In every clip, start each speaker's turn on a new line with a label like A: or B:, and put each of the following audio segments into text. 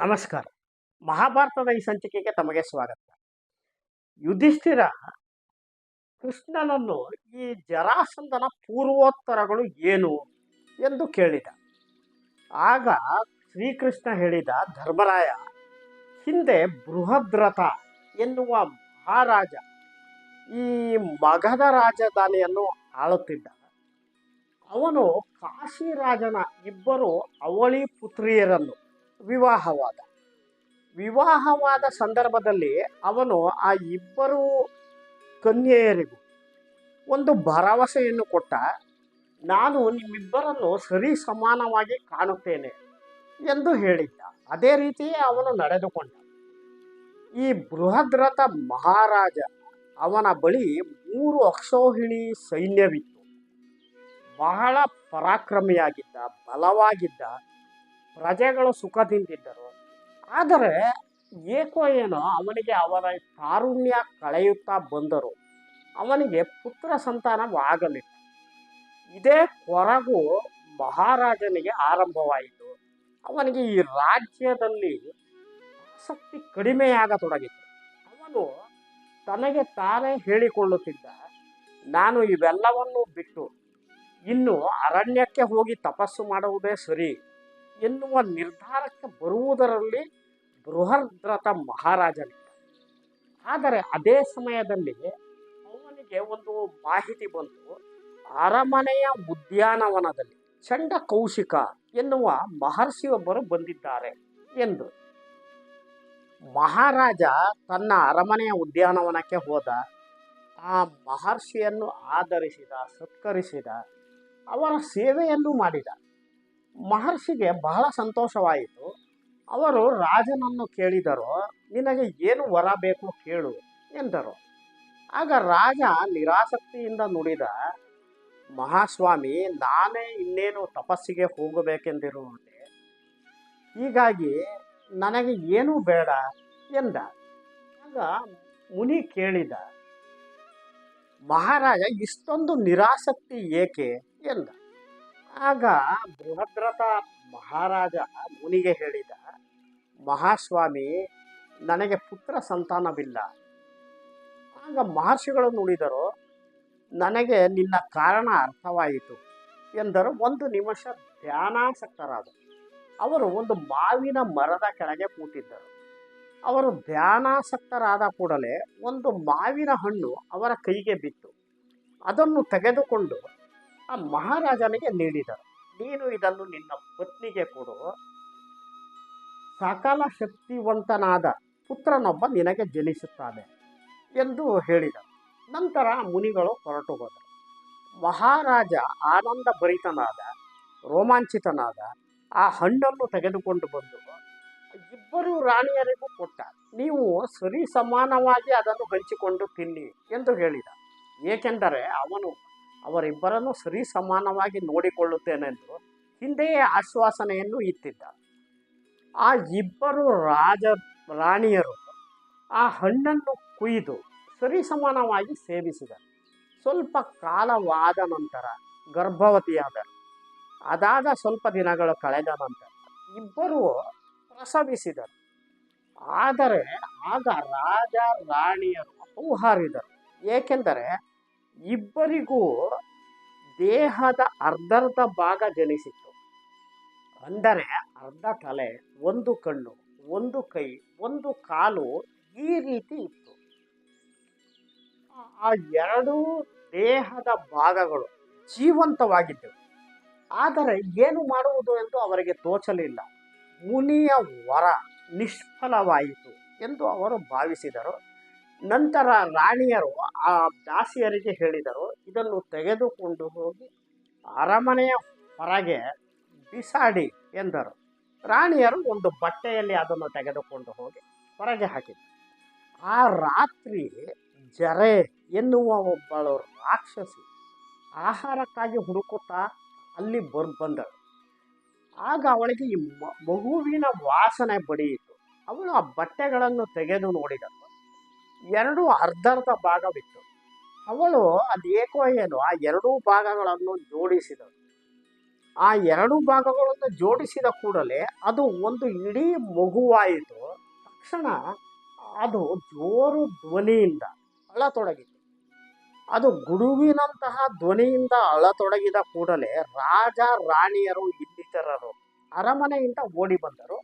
A: ನಮಸ್ಕಾರ. ಮಹಾಭಾರತದ ಈ ಸಂಚಿಕೆಗೆ ತಮಗೆ ಸ್ವಾಗತ. ಯುಧಿಷ್ಠಿರ, ಕೃಷ್ಣನನ್ನು ಈ ಜರಾಸಂಧನ ಪೂರ್ವೋತ್ತರಗಳು ಏನು ಎಂದು ಕೇಳಿದ. ಆಗ ಶ್ರೀಕೃಷ್ಣ ಹೇಳಿದ, ಧರ್ಮರಾಯ, ಹಿಂದೆ ಬೃಹದ್ರಥ ಎನ್ನುವ ಮಹಾರಾಜ ಈ ಮಗಧ ರಾಜಧಾನಿಯನ್ನು ಆಳುತ್ತಿದ್ದ. ಅವನು ಕಾಶಿರಾಜನ ಇಬ್ಬರು ಅವಳಿ ಪುತ್ರಿಯರನ್ನು ವಿವಾಹವಾದ. ವಿವಾಹವಾದ ಸಂದರ್ಭದಲ್ಲಿ ಅವನು ಆ ಇಬ್ಬರು ಕನ್ಯೆಯರಿಗೂ ಒಂದು ಭರವಸೆಯನ್ನು ಕೊಟ್ಟ, ನಾನು ನಿಮ್ಮಿಬ್ಬರನ್ನು ಸರಿ ಸಮಾನವಾಗಿ ಕಾಣುತ್ತೇನೆ ಎಂದು ಹೇಳಿದ್ದ. ಅದೇ ರೀತಿಯೇ ಅವನು ನಡೆದುಕೊಂಡ. ಈ ಬೃಹದ್ರಥ ಮಹಾರಾಜ ಅವನ ಬಳಿ ಮೂರು ಅಕ್ಷೋಹಿಣಿ ಸೈನ್ಯವಿತ್ತು. ಬಹಳ ಪರಾಕ್ರಮಿಯಾಗಿದ್ದ, ಬಲವಾಗಿದ್ದ ಪ್ರಜೆಗಳು ಸುಖದಿಂದಿದ್ದರು. ಆದರೆ ಏಕೋ ಏನೋ ಅವನಿಗೆ ಅವರ ತಾರುಣ್ಯ ಕಳೆಯುತ್ತಾ ಬಂದರು. ಅವನಿಗೆ ಪುತ್ರ ಸಂತಾನವಾಗಲಿಲ್ಲ. ಇದೇ ಕೊರಗು ಮಹಾರಾಜನಿಗೆ ಆರಂಭವಾಯಿತು. ಅವನಿಗೆ ಈ ರಾಜ್ಯದಲ್ಲಿ ಆಸಕ್ತಿ ಕಡಿಮೆಯಾಗತೊಡಗಿತು. ಅವನು ತನಗೆ ತಾನೇ ಹೇಳಿಕೊಳ್ಳುತ್ತಿದ್ದ, ನಾನು ಇವೆಲ್ಲವನ್ನೂ ಬಿಟ್ಟು ಇನ್ನು ಅರಣ್ಯಕ್ಕೆ ಹೋಗಿ ತಪಸ್ಸು ಮಾಡುವುದೇ ಸರಿ. ಎನ್ನುವ ನಿರ್ಧಾರಕ್ಕೆ ಬರುವುದರಲ್ಲಿ ಬೃಹದ್ರಥ ಮಹಾರಾಜನಿದ್ದ. ಆದರೆ ಅದೇ ಸಮಯದಲ್ಲಿ ಅವನಿಗೆ ಒಂದು ಮಾಹಿತಿ ಬಂತು. ಅರಮನೆಯ ಉದ್ಯಾನವನದಲ್ಲಿ ಚಂಡ ಕೌಶಿಕ ಎನ್ನುವ ಮಹರ್ಷಿಯೊಬ್ಬರು ಬಂದಿದ್ದಾರೆ ಎಂದು. ಮಹಾರಾಜ ತನ್ನ ಅರಮನೆಯ ಉದ್ಯಾನವನಕ್ಕೆ ಹೋದ. ಆ ಮಹರ್ಷಿಯನ್ನು ಆಧರಿಸಿದ, ಸತ್ಕರಿಸಿದ, ಅವರ ಸೇವೆಯನ್ನು ಮಾಡಿದ. ಮಹರ್ಷಿಗೆ ಬಹಳ ಸಂತೋಷವಾಯಿತು. ಅವರು, ರಾಜನನ್ನು ಕೇಳಿದರು, ನಿನಗೆ ಏನು ವರ ಬೇಕು ಕೇಳು ಎಂದರು. ಆಗ ರಾಜ ನಿರಾಸಕ್ತಿಯಿಂದ ನುಡಿದ, ಮಹಾಸ್ವಾಮಿ, ನಾನೇ ಇನ್ನೇನು ತಪಸ್ಸಿಗೆ ಹೋಗಬೇಕೆಂದಿರುವಂತೆ ಹೀಗಾಗಿ ನನಗೆ ಏನೂ ಬೇಡ ಎಂದ. ಆಗ ಮುನಿ ಕೇಳಿದ, ಮಹಾರಾಜ, ಇಷ್ಟೊಂದು ನಿರಾಸಕ್ತಿ ಏಕೆ? ಎಂದ. ಆಗ ಬೃಹದ್ರಥ ಮಹಾರಾಜ ಮುನಿಗೆ ಹೇಳಿದ, ಮಹಾಸ್ವಾಮಿ, ನನಗೆ ಪುತ್ರ ಸಂತಾನವಿಲ್ಲ. ಆಗ ಮಹರ್ಷಿಗಳು ನುಡಿದರು, ನನಗೆ ನಿನ್ನ ಕಾರಣ ಅರ್ಥವಾಯಿತು ಎಂದರು. ಒಂದು ನಿಮಿಷ ಧ್ಯಾನಾಸಕ್ತರಾದರು. ಅವರು ಒಂದು ಮಾವಿನ ಮರದ ಕೆಳಗೆ ಕೂತಿದ್ದರು. ಅವರು ಧ್ಯಾನಾಸಕ್ತರಾದ ಕೂಡಲೇ ಒಂದು ಮಾವಿನ ಹಣ್ಣು ಅವರ ಕೈಗೆ ಬಿತ್ತು. ಅದನ್ನು ತೆಗೆದುಕೊಂಡು ಆ ಮಹಾರಾಜನಿಗೆ ನೀಡಿದರು. ನೀನು ಇದನ್ನು ನಿನ್ನ ಪತ್ನಿಗೆ ಕೊಡು. ಸಕಲ ಶಕ್ತಿವಂತನಾದ ಪುತ್ರನೊಬ್ಬ ನಿನಗೆ ಜನಿಸುತ್ತಾನೆ ಎಂದು ಹೇಳಿದರು. ನಂತರ ಮುನಿಗಳು ಹೊರಟು ಹೋದರು ಮಹಾರಾಜ ಆನಂದ ಭರಿತನಾದ ರೋಮಾಂಚಿತನಾದ ಆ ಹಣ್ಣನ್ನು ತೆಗೆದುಕೊಂಡು ಬಂದು ಇಬ್ಬರು ರಾಣಿಯರಿಗೂ ಕೊಟ್ಟ. ನೀವು ಸರಿ ಸಮಾನವಾಗಿ ಅದನ್ನು ಹಂಚಿಕೊಂಡು ತಿನ್ನಿ ಎಂದು ಹೇಳಿದ. ಏಕೆಂದರೆ ಅವನು ಅವರಿಬ್ಬರನ್ನು ಸರಿ ಸಮಾನವಾಗಿ ನೋಡಿಕೊಳ್ಳುತ್ತೇನೆಂದು ಹಿಂದೆಯೇ ಆಶ್ವಾಸನೆಯನ್ನು ಇತ್ತಿದ್ದ ಆ ಇಬ್ಬರು ರಾಜ ರಾಣಿಯರು ಆ ಹಣ್ಣನ್ನು ಕುಯ್ದು ಸರಿ ಸಮಾನವಾಗಿ ಸೇವಿಸಿದರು. ಸ್ವಲ್ಪ ಕಾಲವಾದ ನಂತರ ಗರ್ಭವತಿಯಾದರು. ಅದಾದ ಸ್ವಲ್ಪ ದಿನಗಳು ಕಳೆದ ನಂತರ ಇಬ್ಬರು ಪ್ರಸವಿಸಿದರು. ಆದರೆ ಆಗ ರಾಜ ರಾಣಿಯರು ಹೌಹಾರಿದರು ಏಕೆಂದರೆ ಇಬ್ಬರಿಗೂ ದೇಹದ ಅರ್ಧರ್ಧ ಭಾಗ ಜನಿಸಿತ್ತು. ಅಂದರೆ ಅರ್ಧ ತಲೆ, ಒಂದು ಕಣ್ಣು, ಒಂದು ಕೈ, ಒಂದು ಕಾಲು ಈ ರೀತಿ ಇತ್ತು. ಆ ಎರಡೂ ದೇಹದ ಭಾಗಗಳು ಜೀವಂತವಾಗಿದ್ದವು. ಆದರೆ ಏನು ಮಾಡುವುದು ಎಂದು ಅವರಿಗೆ ತೋಚಲಿಲ್ಲ. ಮುನಿಯ ವರ ನಿಷ್ಫಲವಾಯಿತು ಎಂದು ಅವರು ಭಾವಿಸಿದರು. ನಂತರ ರಾಣಿಯರು ಆ ದಾಸಿಯರಿಗೆ ಹೇಳಿದರು, ಇದನ್ನು ತೆಗೆದುಕೊಂಡು ಹೋಗಿ ಅರಮನೆಯ ಹೊರಗೆ ಬಿಸಾಡಿ ಎಂದರು. ರಾಣಿಯರು ಒಂದು ಬಟ್ಟೆಯಲ್ಲಿ ಅದನ್ನು ತೆಗೆದುಕೊಂಡು ಹೋಗಿ ಹೊರಗೆ ಹಾಕಿದರು. ಆ ರಾತ್ರಿ ಜರೆ ಎನ್ನುವ ಒಬ್ಬಳು ರಾಕ್ಷಸಿ ಆಹಾರಕ್ಕಾಗಿ ಹುಡುಕುತ್ತಾ ಅಲ್ಲಿ ಬರ್ ಬಂದಳು. ಆಗ ಅವಳಿಗೆ ಈ ಮಗುವಿನ ವಾಸನೆ ಬಡಿಯಿತು. ಅವಳು ಆ ಬಟ್ಟೆಗಳನ್ನು ತೆಗೆದು ನೋಡಿದಳು. ಎರಡು ಅರ್ಧರ್ಧ ಭಾಗವಿತ್ತು ಅವಳು ಅದೇಕೋ ಏನು ಆ ಎರಡೂ ಭಾಗಗಳನ್ನು ಜೋಡಿಸಿದಳು. ಆ ಎರಡು ಭಾಗಗಳನ್ನು ಜೋಡಿಸಿದ ಕೂಡಲೇ ಅದು ಒಂದು ಇಡೀ ಮಗುವಾಯಿತು. ತಕ್ಷಣ ಅದು ಜೋರು ಧ್ವನಿಯಿಂದ ಅಳತೊಡಗಿತು. ಅದು ಗುಡುವಿನಂತಹ ಧ್ವನಿಯಿಂದ ಅಳತೊಡಗಿದ ಕೂಡಲೇ ರಾಜ ರಾಣಿಯರು ಇನ್ನಿತರರು ಅರಮನೆಯಿಂದ ಓಡಿ ಬಂದರು.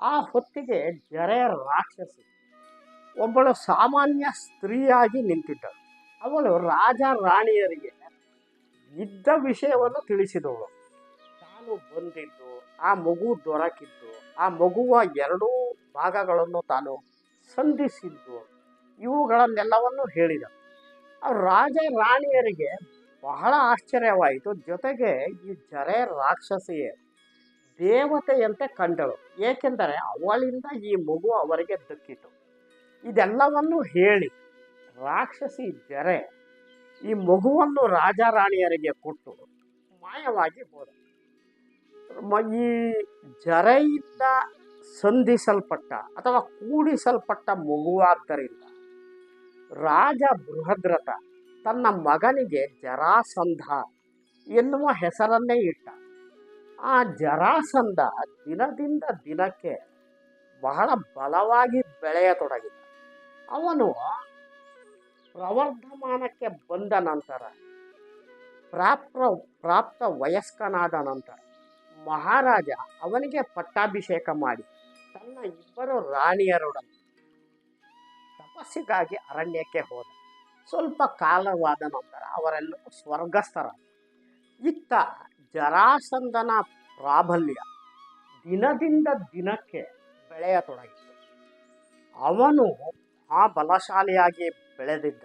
A: ಆ ಹೊತ್ತಿಗೆ ಜರೆ ರಾಕ್ಷಸಿ. ಒಬ್ಬಳು ಸಾಮಾನ್ಯ ಸ್ತ್ರೀಯಾಗಿ ನಿಂತಿದ್ದಳು ಅವಳು ರಾಜ ರಾಣಿಯರಿಗೆ ಇದ್ದ ವಿಷಯವನ್ನು ತಿಳಿಸಿದವಳು. ತಾನು ಬಂದಿದ್ದು, ಆ ಮಗು ದೊರಕಿದ್ದು, ಆ ಮಗುವ ಎರಡೂ ಭಾಗಗಳನ್ನು ತಾನು ಸಂಧಿಸಿದ್ದು, ಇವುಗಳನ್ನೆಲ್ಲವನ್ನು ಹೇಳಿದ. ಆ ರಾಜ ರಾಣಿಯರಿಗೆ ಬಹಳ ಆಶ್ಚರ್ಯವಾಯಿತು. ಜೊತೆಗೆ ಈ ಜರೆ ರಾಕ್ಷಸಿಯೇ ದೇವತೆಯಂತೆ ಕಂಡಳು. ಏಕೆಂದರೆ ಅವಳಿಂದ ಈ ಮಗು ಅವರಿಗೆ ದಕ್ಕಿತು. ಇದೆಲ್ಲವನ್ನು ಹೇಳಿ ರಾಕ್ಷಸಿ ಜರೆ ಈ ಮಗುವನ್ನು ರಾಜ ರಾಣಿಯರಿಗೆ ಕೊಟ್ಟು ಮಾಯವಾಗಿ ಹೋದ. ಈ ಜರೆಯಿಂದ ಸಂಧಿಸಲ್ಪಟ್ಟ ಅಥವಾ ಕೂಡಿಸಲ್ಪಟ್ಟ ಮಗುವಾದ್ದರಿಂದ ರಾಜ ಬೃಹದ್ರಥ ತನ್ನ ಮಗನಿಗೆ ಜರಾಸಂಧ ಎನ್ನುವ ಹೆಸರನ್ನೇ ಇಟ್ಟ. ಆ ಜರಾಸಂಧ ದಿನದಿಂದ ದಿನಕ್ಕೆ ಬಹಳ ಬಲವಾಗಿ ಬೆಳೆಯತೊಡಗಿದ. ಅವನು ಪ್ರವರ್ಧಮಾನಕ್ಕೆ ಬಂದ ನಂತರ ಪ್ರಾಪ್ತ ಪ್ರಾಪ್ತ ವಯಸ್ಕನಾದ ನಂತರ ಮಹಾರಾಜ ಅವನಿಗೆ ಪಟ್ಟಾಭಿಷೇಕ ಮಾಡಿ ತನ್ನ ಇಬ್ಬರು ರಾಣಿಯರೊಡನೆ ತಪಸ್ಸಿಗಾಗಿ ಅರಣ್ಯಕ್ಕೆ ಹೋದ. ಸ್ವಲ್ಪ ಕಾಲವಾದ ನಂತರ ಅವರೆಲ್ಲರೂ ಸ್ವರ್ಗಸ್ಥರ ಇತ್ತ ಜರಾಸಂದನ ಪ್ರಾಬಲ್ಯ ದಿನದಿಂದ ದಿನಕ್ಕೆ ಬೆಳೆಯತೊಡಗಿತು. ಅವನು ಆ ಬಲಶಾಲಿಯಾಗಿ ಬೆಳೆದಿದ್ದ.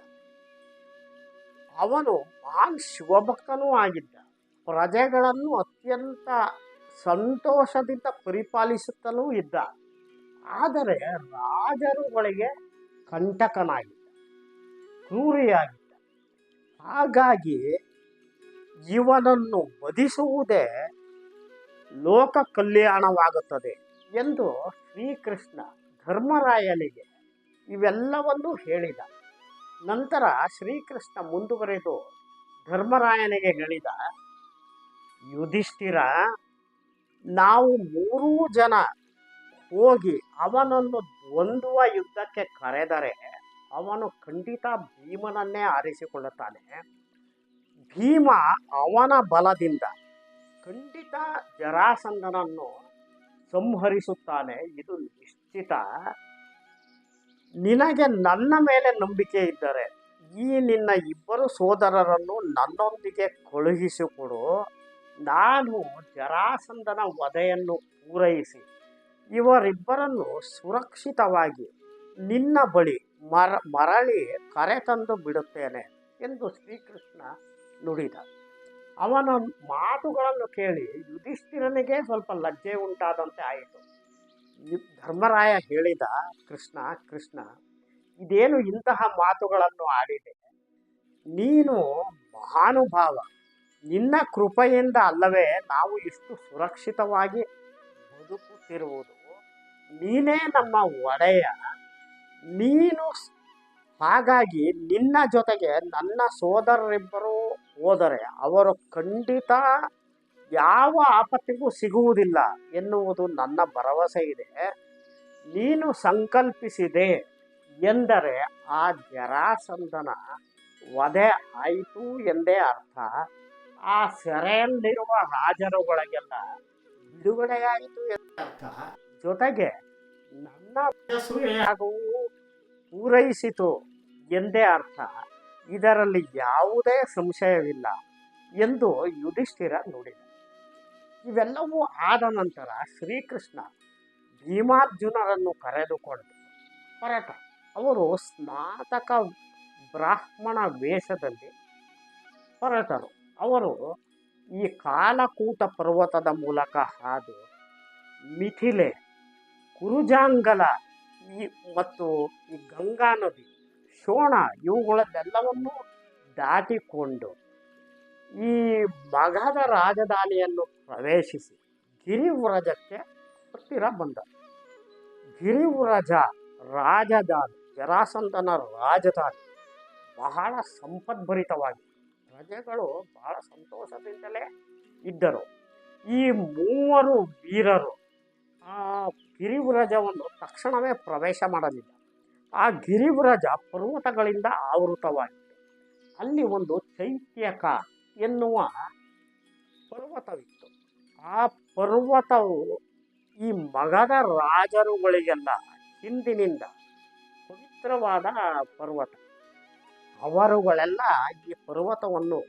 A: ಅವನು ಆ ಶಿವಭಕ್ತನೂ ಆಗಿದ್ದ. ಪ್ರಜೆಗಳನ್ನು ಅತ್ಯಂತ ಸಂತೋಷದಿಂದ ಪರಿಪಾಲಿಸುತ್ತಲೂ ಇದ್ದ. ಆದರೆ ರಾಜರುಗಳಿಗೆ ಕಂಟಕನಾಗಿದ್ದ, ಕ್ರೂರಿಯಾಗಿದ್ದ. ಹಾಗಾಗಿ ಇವನನ್ನು ವಧಿಸುವುದೇ ಲೋಕ ಕಲ್ಯಾಣವಾಗುತ್ತದೆ ಎಂದು ಶ್ರೀಕೃಷ್ಣ ಧರ್ಮರಾಯನಿಗೆ ಇವೆಲ್ಲವನ್ನೂ ಹೇಳಿದ. ನಂತರ ಶ್ರೀಕೃಷ್ಣ ಮುಂದುವರೆದು ಧರ್ಮರಾಯನಿಗೆ ಹೇಳಿದ, ಯುಧಿಷ್ಠಿರ, ನಾವು ಮೂರೂ ಜನ ಹೋಗಿ ಅವನನ್ನು ದ್ವಂದ್ವ ಯುದ್ಧಕ್ಕೆ ಕರೆದರೆ ಅವನು ಖಂಡಿತ ಭೀಮನನ್ನೇ ಆರಿಸಿಕೊಳ್ಳುತ್ತಾನೆ. ಭೀಮ ಅವನ ಬಲದಿಂದ ಖಂಡಿತ ಜರಾಸಂಧನನ್ನು ಸಂಹರಿಸುತ್ತಾನೆ. ಇದು ನಿಶ್ಚಿತ ನಿನಗೆ ನನ್ನ ಮೇಲೆ ನಂಬಿಕೆ ಇದ್ದರೆ, ಈ ನಿನ್ನ ಇಬ್ಬರು ಸೋದರರನ್ನು ನನ್ನೊಂದಿಗೆ ಕಳುಹಿಸಿಕೊಡು. ನಾನು ಜರಾಸಂಧನ ವಧೆಯನ್ನು ಪೂರೈಸಿ. ಇವರಿಬ್ಬರನ್ನು ಸುರಕ್ಷಿತವಾಗಿ ನಿನ್ನ ಬಳಿ ಮರ, ಮರಳಿ ಕರೆತಂದು ಬಿಡುತ್ತೇನೆ ಎಂದು ಶ್ರೀಕೃಷ್ಣ ನುಡಿದ. ಅವನ ಮಾತುಗಳನ್ನು ಕೇಳಿ ಯುಧಿಷ್ಠಿರನಿಗೆ ಸ್ವಲ್ಪ ಲಜ್ಜೆ ಉಂಟಾದಂತೆ ಆಯಿತು. ಧರ್ಮರಾಯ ಹೇಳಿದ ಕೃಷ್ಣ ಕೃಷ್ಣ, ಇದೇನು ಇಂತಹ ಮಾತುಗಳನ್ನು ಆಡಿದೆ? ನೀನು ಮಹಾನುಭಾವ, ನಿನ್ನ ಕೃಪೆಯಿಂದ ಅಲ್ಲವೇ ನಾವು ಇಷ್ಟು ಸುರಕ್ಷಿತವಾಗಿ ಬದುಕುತ್ತಿರುವುದು. ನೀನೇ ನಮ್ಮ ಒಡೆಯ. ನೀನು ಹಾಗಾಗಿ ನಿನ್ನ ಜೊತೆಗೆ ನನ್ನ ಸೋದರರಿಬ್ಬರು ಹೋದರೆ ಅವರು ಖಂಡಿತ ಯಾವ ಆಪತ್ತಿಗೂ ಸಿಗುವುದಿಲ್ಲ ಎನ್ನುವುದು ನನ್ನ ಭರವಸೆ ಇದೆ. ನೀನು ಸಂಕಲ್ಪಿಸಿದೆ ಎಂದರೆ ಆ ಜರಾಸಂಧನ ವಧೆ ಆಯಿತು ಎಂದೇ ಅರ್ಥ. ಆ ಸೆರೆಯಲ್ಲಿರುವ ರಾಜರುಗಳಿಗೆಲ್ಲ ಬಿಡುಗಡೆಯಾಯಿತು ಎಂದರ್ಥ ಜೊತೆಗೆ ನನ್ನ ಹಾಗೂ ಪೂರೈಸಿತು ಎಂದೇ ಅರ್ಥ. ಇದರಲ್ಲಿ ಯಾವುದೇ ಸಂಶಯವಿಲ್ಲ ಎಂದು ಯುಧಿಷ್ಠಿರ ನುಡಿದ. ಇವೆಲ್ಲವೂ ಆದ ನಂತರ ಶ್ರೀಕೃಷ್ಣ ಭೀಮಾರ್ಜುನರನ್ನು ಕರೆದುಕೊಂಡು ಹೊರಟ. ಅವರು ಸ್ನಾತಕ ಬ್ರಾಹ್ಮಣ ವೇಷದಲ್ಲಿ ಹೊರಟರು. ಅವರು ಈ ಕಾಲಕೂಟ ಪರ್ವತದ ಮೂಲಕ ಹಾದು ಮಿಥಿಲೆ, ಕುರುಜಾಂಗಲ ಈ ಮತ್ತು ಈ ಗಂಗಾ ನದಿ, ಶೋಣ ಇವುಗಳನ್ನೆಲ್ಲವನ್ನು ದಾಟಿಕೊಂಡು ಈ ಮಗಧ ರಾಜಧಾನಿಯನ್ನು ಪ್ರವೇಶಿಸಿ ಗಿರಿವ್ರಜಕ್ಕೆ ಹತ್ತಿರ ಬಂದ. ಗಿರಿವ್ರಜ ರಾಜಧಾನಿ ಜರಾಸಂತನ ರಾಜಧಾನಿ, ಬಹಳ ಸಂಪದ್ಭರಿತವಾಗಿ ಪ್ರಜೆಗಳು ಬಹಳ ಸಂತೋಷದಿಂದಲೇ ಇದ್ದರು. ಈ ಮೂವರು ವೀರರು ಆ ಗಿರಿವ್ರಜವನ್ನು ತಕ್ಷಣವೇ ಪ್ರವೇಶ ಮಾಡಲಿಲ್ಲ. ಆ ಗಿರಿವ್ರಜ ಪರ್ವತಗಳಿಂದ ಆವೃತವಾಗಿತ್ತು. ಅಲ್ಲಿ ಒಂದು ಚೈತ್ಯಕ ಎನ್ನುವ ಪರ್ವತವಿತ್ತು. ಆ ಪರ್ವತವು ಈ ಮಗದ ರಾಜರುಗಳಿಗೆಲ್ಲ ಹಿಂದಿನಿಂದ ಪವಿತ್ರವಾದ ಪರ್ವತ. ಅವರುಗಳೆಲ್ಲ ಈ ಪರ್ವತವನ್ನು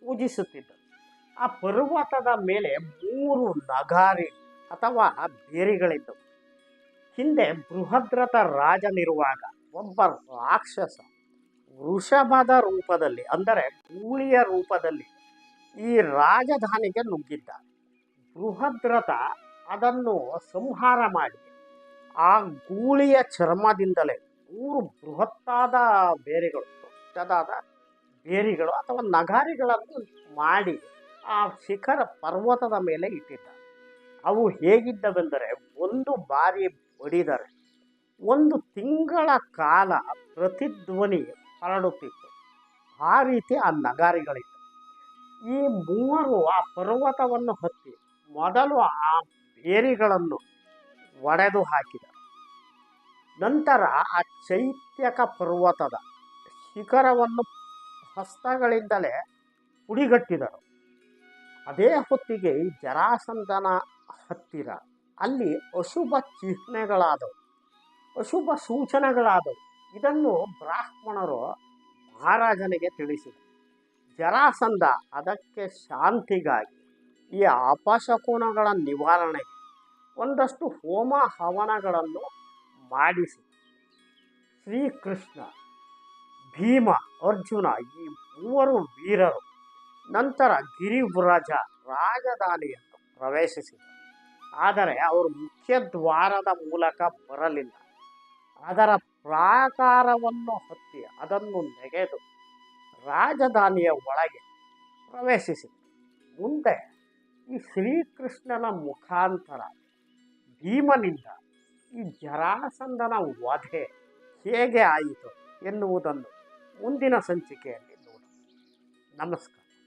A: ಪೂಜಿಸುತ್ತಿದ್ದರು. ಆ ಪರ್ವತದ ಮೇಲೆ ಮೂರು ನಗಾರಿ ಅಥವಾ ಬೇರಿಗಳಿದ್ದವು. ಹಿಂದೆ ಬೃಹದ್ರಥ ರಾಜನಿರುವಾಗ ಒಬ್ಬ ರಾಕ್ಷಸ ವೃಷಭದ ರೂಪದಲ್ಲಿ, ಅಂದರೆ ಗೂಳಿಯ ರೂಪದಲ್ಲಿ ಈ ರಾಜಧಾನಿಗೆ ನುಗ್ಗಿದ್ದ. ಬೃಹದ್ರಥ ಅದನ್ನು ಸಂಹಾರ ಮಾಡಿ. ಆ ಗೂಳಿಯ ಚರ್ಮದಿಂದಲೇ ಮೂರು ಬೃಹತ್ತಾದ ಬೇರೆಗಳು, ದೊಡ್ಡದಾದ ಬೇರಿಗಳು ಅಥವಾ ನಗಾರಿಗಳನ್ನು ಮಾಡಿ ಆ ಶಿಖರ ಪರ್ವತದ ಮೇಲೆ ಇಟ್ಟಿದ್ದ. ಅವು ಹೇಗಿದ್ದವೆಂದರೆ, ಒಂದು ಬಾರಿ ಬಡಿದರೆ, ಒಂದು ತಿಂಗಳ ಕಾಲ ಪ್ರತಿಧ್ವನಿ ಹರಡುತ್ತಿತ್ತು. ಆ ರೀತಿ ಆ ನಗಾರಿಗಳಿತ್ತು ಈ ಮೂವರು ಆ ಪರ್ವತವನ್ನು ಹತ್ತಿ ಮೊದಲು ಆ ಬೇರಿಗಳನ್ನು ಒಡೆದು ಹಾಕಿದರು ನಂತರ ಆ ಚೈತ್ಯಕ ಪರ್ವತದ ಶಿಖರವನ್ನು ಹಸ್ತಗಳಿಂದಲೇ ಪುಡಿಗಟ್ಟಿದರು. ಅದೇ ಹೊತ್ತಿಗೆ ಈ ಜರಾಸಂಧನ ಹತ್ತಿರ ಅಲ್ಲಿ ಅಶುಭ ಚಿಹ್ನೆಗಳಾದವು. ಅಶುಭ ಸೂಚನೆಗಳಾದವು. ಇದನ್ನು ಬ್ರಾಹ್ಮಣರು ಮಹಾರಾಜನಿಗೆ ತಿಳಿಸಿದರು. ಜರಾಸಂಧ, ಅದಕ್ಕೆ ಶಾಂತಿಗಾಗಿ ಈ ಅಪಶಕುನಗಳ ನಿವಾರಣೆಗೆ ಒಂದಷ್ಟು ಹೋಮ ಹವನಗಳನ್ನು ಮಾಡಿಸಿ. ಶ್ರೀಕೃಷ್ಣ, ಭೀಮ, ಅರ್ಜುನ ಈ ಮೂವರು ವೀರರು ನಂತರ ಗಿರಿವ್ರಜ ರಾಜಧಾನಿಯನ್ನು ಪ್ರವೇಶಿಸಿದರು. ಆದರೆ ಅವರು ಮುಖ್ಯ ದ್ವಾರದ ಮೂಲಕ ಬರಲಿಲ್ಲ. ಅದರ ಪ್ರಾಕಾರವನ್ನು ಹತ್ತಿ ಅದನ್ನು ನೆಗೆದು ರಾಜಧಾನಿಯ ಒಳಗೆ ಪ್ರವೇಶಿಸಿತು ಮುಂದೆ ಈ ಶ್ರೀಕೃಷ್ಣನ ಮುಖಾಂತರ ಭೀಮನಿಂದ ಈ ಜರಾಸಂದನ ವಧೆ ಹೇಗೆ ಆಯಿತು ಎನ್ನುವುದನ್ನು ಮುಂದಿನ ಸಂಚಿಕೆಯಲ್ಲಿ ನೋಡಿ ನಮಸ್ಕಾರ.